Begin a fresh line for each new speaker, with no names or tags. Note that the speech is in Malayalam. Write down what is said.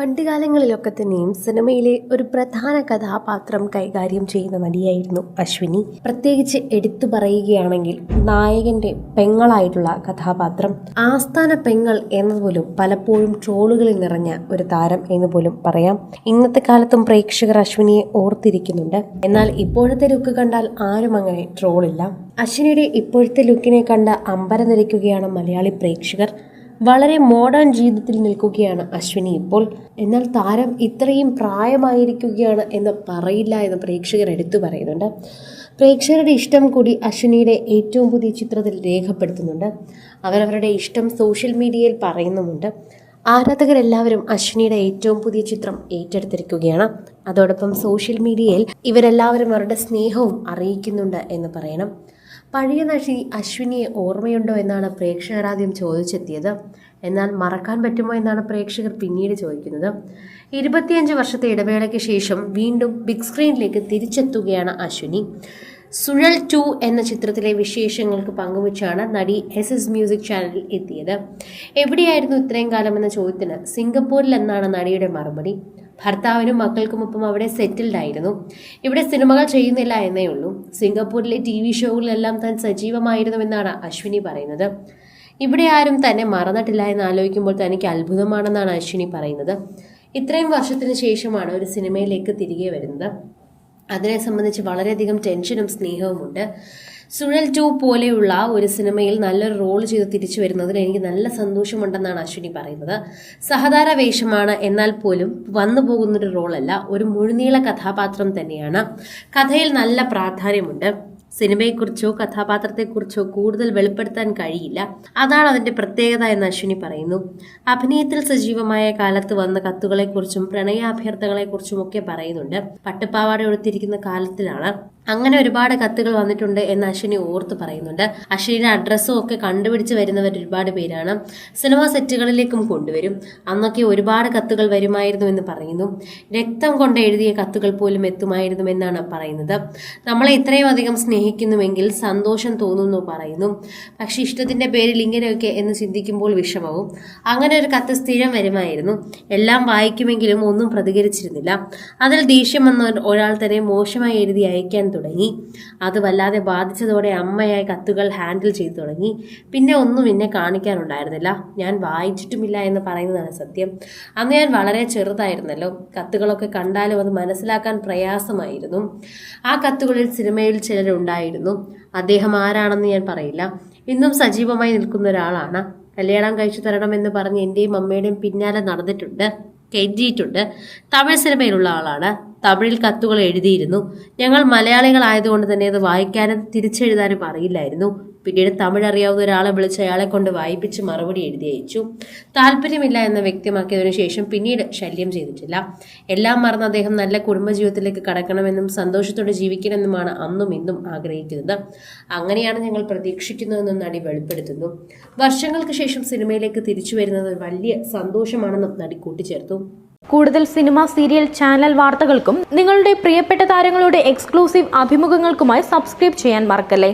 പണ്ടുകാലങ്ങളിലൊക്കെ തന്നെയും സിനിമയിലെ ഒരു പ്രധാന കഥാപാത്രം കൈകാര്യം ചെയ്യുന്ന നടിയായിരുന്നു അശ്വിനി. പ്രത്യേകിച്ച് എടുത്തു പറയുകയാണെങ്കിൽ നായകന്റെ പെങ്ങളായിട്ടുള്ള കഥാപാത്രം. ആസ്ഥാന പെങ്ങൾ എന്നതുപോലും പലപ്പോഴും ട്രോളുകളിൽ നിറഞ്ഞ ഒരു താരം എന്ന് പോലും പറയാം. ഇന്നത്തെ കാലത്തും പ്രേക്ഷകർ അശ്വിനിയെ ഓർത്തിരിക്കുന്നുണ്ട്. എന്നാൽ ഇപ്പോഴത്തെ ലുക്ക് കണ്ടാൽ ആരും അങ്ങനെ ട്രോളില്ല അശ്വിനിയുടെ ഇപ്പോഴത്തെ ലുക്കിനെ കണ്ട് അമ്പരന്നിരിക്കുകയാണ് മലയാളി പ്രേക്ഷകർ. വളരെ മോഡേൺ ജീവിതത്തിൽ നിൽക്കുകയാണ് അശ്വിനി. ഇപ്പോൾ എന്നാൽ താരം ഇത്രയും പ്രായമായിരിക്കുകയാണ് എന്ന് പറയില്ല എന്ന് പ്രേക്ഷകർ എടുത്തു പറയുന്നുണ്ട്. പ്രേക്ഷകരുടെ ഇഷ്ടം കൂടി അശ്വിനിയുടെ ഏറ്റവും പുതിയ ചിത്രത്തിൽ രേഖപ്പെടുത്തുന്നുണ്ട്. അവരവരുടെ ഇഷ്ടം സോഷ്യൽ മീഡിയയിൽ പറയുന്നുമുണ്ട്. ആരാധകരെല്ലാവരും അശ്വിനിയുടെ ഏറ്റവും പുതിയ ചിത്രം ഏറ്റെടുത്തിരിക്കുകയാണ്. അതോടൊപ്പം സോഷ്യൽ മീഡിയയിൽ ഇവരെല്ലാവരും അവരുടെ സ്നേഹവും അറിയിക്കുന്നുണ്ട് എന്ന് പറയണം. പഴയ നടി അശ്വിനിയെ ഓർമ്മയുണ്ടോ എന്നാണ് പ്രേക്ഷകർ ആദ്യം ചോദിച്ചെത്തിയത്. എന്നാൽ മറക്കാൻ പറ്റുമോ എന്നാണ് പ്രേക്ഷകർ പിന്നീട് ചോദിക്കുന്നത്. ഇരുപത്തിയഞ്ച് വർഷത്തെ ഇടവേളയ്ക്ക് ശേഷം വീണ്ടും ബിഗ് സ്ക്രീനിലേക്ക് തിരിച്ചെത്തുകയാണ് അശ്വിനി. സുഴൽ ടു എന്ന ചിത്രത്തിലെ വിശേഷങ്ങൾക്ക് പങ്കുവച്ചാണ് നടി എസ് എസ് മ്യൂസിക് ചാനലിൽ എത്തിയത്. എവിടെയായിരുന്നു ഇത്രയും കാലം എന്ന ചോദ്യത്തിന് സിംഗപ്പൂരിൽ എന്നാണ് നടിയുടെ മറുപടി. ഭർത്താവിനും മക്കൾക്കുമൊപ്പം അവിടെ സെറ്റിൽഡ് ആയിരുന്നു. ഇവിടെ സിനിമകൾ ചെയ്യുന്നില്ല എന്നേ ഉള്ളൂ. സിംഗപ്പൂരിലെ ടി വി ഷോകളിലെല്ലാം താൻ സജീവമായിരുന്നുവെന്നാണ് അശ്വിനി പറയുന്നത്. ഇവിടെ ആരും തന്നെ മറന്നിട്ടില്ല എന്ന് ആലോചിക്കുമ്പോൾ തനിക്ക് അത്ഭുതമാണെന്നാണ് അശ്വിനി പറയുന്നത്. ഇത്രയും വർഷത്തിന് ശേഷമാണ് ഒരു സിനിമയിലേക്ക് തിരികെ വരുന്നത്. അതിനെ സംബന്ധിച്ച് വളരെയധികം ടെൻഷനും സ്നേഹവുമുണ്ട്. സുഴൽ ടു പോലെയുള്ള ഒരു സിനിമയിൽ നല്ലൊരു റോൾ ചെയ്ത് തിരിച്ചു വരുന്നതിൽ എനിക്ക് നല്ല സന്തോഷമുണ്ടെന്നാണ് അശ്വിനി പറയുന്നത്. സഹതാര വേഷമാണ് എന്നാൽ പോലും വന്നു പോകുന്നൊരു റോളല്ല ഒരു മുഴുനീള കഥാപാത്രം തന്നെയാണ്. കഥയിൽ നല്ല പ്രാധാന്യമുണ്ട്. സിനിമയെക്കുറിച്ചോ കഥാപാത്രത്തെക്കുറിച്ചോ കൂടുതൽ വെളിപ്പെടുത്താൻ കഴിയില്ല. അതാണ് അതിന്റെ പ്രത്യേകത എന്ന് അശ്വിനി പറയുന്നു. അഭിനയത്തിൽ സജീവമായ കാലത്ത് വന്ന കത്തുകളെക്കുറിച്ചും പ്രണയാഭ്യർത്ഥനകളെക്കുറിച്ചും ഒക്കെ പറയുന്നുണ്ട്. പട്ടുപാവാട ഉടുത്തിരിക്കുന്ന കാലത്തിലാണ്. അങ്ങനെ ഒരുപാട് കത്തുകൾ വന്നിട്ടുണ്ട് എന്ന് അശ്വിനി ഓർത്ത് പറയുന്നുണ്ട്. അശ്വിനിയുടെ അഡ്രസ്സും ഒക്കെ കണ്ടുപിടിച്ച് വരുന്നവർ ഒരുപാട് പേരാണ് സിനിമാ സെറ്റുകളിലേക്കും കൊണ്ടുവരും. അന്നൊക്കെ ഒരുപാട് കത്തുകൾ വരുമായിരുന്നു എന്ന് പറയുന്നു. രക്തം കൊണ്ട് എഴുതിയ കത്തുകൾ പോലും എത്തുമായിരുന്നു എന്നാണ് പറയുന്നത്. നമ്മളെ ഇത്രയും അധികം സ്നേഹിക്കുന്നുവെങ്കിൽ സന്തോഷം തോന്നുന്നു പറയുന്നു. പക്ഷെ ഇഷ്ടത്തിന്റെ പേരിൽ ഇങ്ങനെയൊക്കെ എന്ന് ചിന്തിക്കുമ്പോൾ വിഷമവും. അങ്ങനെ ഒരു കത്ത് സ്ഥിരം വരുമായിരുന്നു. എല്ലാം വായിക്കുമെങ്കിലും ഒന്നും പ്രതികരിച്ചിരുന്നില്ല. അതിൽ ദേഷ്യം വന്ന ഒരാൾ തന്നെ മോശമായി എഴുതി അയക്കാൻ അത് വല്ലാതെ ബാധിച്ചതോടെ അമ്മയായി കത്തുകൾ ഹാൻഡിൽ ചെയ്തു തുടങ്ങി. പിന്നെ ഒന്നും എന്നെ കാണിക്കാനുണ്ടായിരുന്നില്ല. ഞാൻ വായിച്ചിട്ടുമില്ല എന്ന് പറയുന്നതാണ് സത്യം. അന്ന് ഞാൻ വളരെ ചെറുതായിരുന്നല്ലോ. കത്തുകളൊക്കെ കണ്ടാലും അത് മനസ്സിലാക്കാൻ പ്രയാസമായിരുന്നു. ആ കത്തുകളിൽ സിനിമയിൽ ചിലരുണ്ടായിരുന്നു. അദ്ദേഹം ആരാണെന്ന് ഞാൻ പറയില്ല. ഇന്നും സജീവമായി നിൽക്കുന്ന ഒരാളാണ്. കല്യാണം കഴിച്ചു തരണമെന്ന് പറഞ്ഞ് എന്റെയും അമ്മയുടെയും പിന്നാലെ നടന്നിട്ടുണ്ട്. കയറ്റിയിട്ടുണ്ട്. തമിഴ് സിനിമയിലുള്ള ആളാണ്. തമിഴിൽ കത്തുകൾ എഴുതിയിരുന്നു. ഞങ്ങൾ മലയാളികളായതുകൊണ്ട് തന്നെ അത് വായിക്കാനും തിരിച്ചെഴുതാനും അറിയില്ലായിരുന്നു. പിന്നീട് തമിഴ് അറിയാവുന്ന ഒരാളെ വിളിച്ച് അയാളെ കൊണ്ട് വായിപ്പിച്ച് മറുപടി എഴുതി അയച്ചു. താല്പര്യമില്ല എന്ന് വ്യക്തമാക്കിയതിനു ശേഷം പിന്നീട് ശല്യം ചെയ്തിട്ടില്ല. എല്ലാം മറന്ന് അദ്ദേഹം നല്ല കുടുംബജീവിതത്തിലേക്ക് കടക്കണമെന്നും സന്തോഷത്തോടെ ജീവിക്കണമെന്നുമാണ് അന്നും ഇന്നും ആഗ്രഹിക്കുന്നത്. അങ്ങനെയാണ് ഞങ്ങൾ പ്രതീക്ഷിക്കുന്നതെന്നും നടി വെളിപ്പെടുത്തുന്നു. വർഷങ്ങൾക്ക് ശേഷം സിനിമയിലേക്ക് തിരിച്ചു വരുന്നത് വലിയ സന്തോഷമാണെന്നും നടി കൂട്ടിച്ചേർത്തു.
കൂടുതൽ സിനിമ സീരിയൽ ചാനൽ വാർത്തകൾക്കും നിങ്ങളുടെ പ്രിയപ്പെട്ട താരങ്ങളുടെ എക്സ്ക്ലൂസീവ് അഭിമുഖങ്ങൾക്കുമായി സബ്സ്ക്രൈബ് ചെയ്യാൻ മറക്കല്ലേ?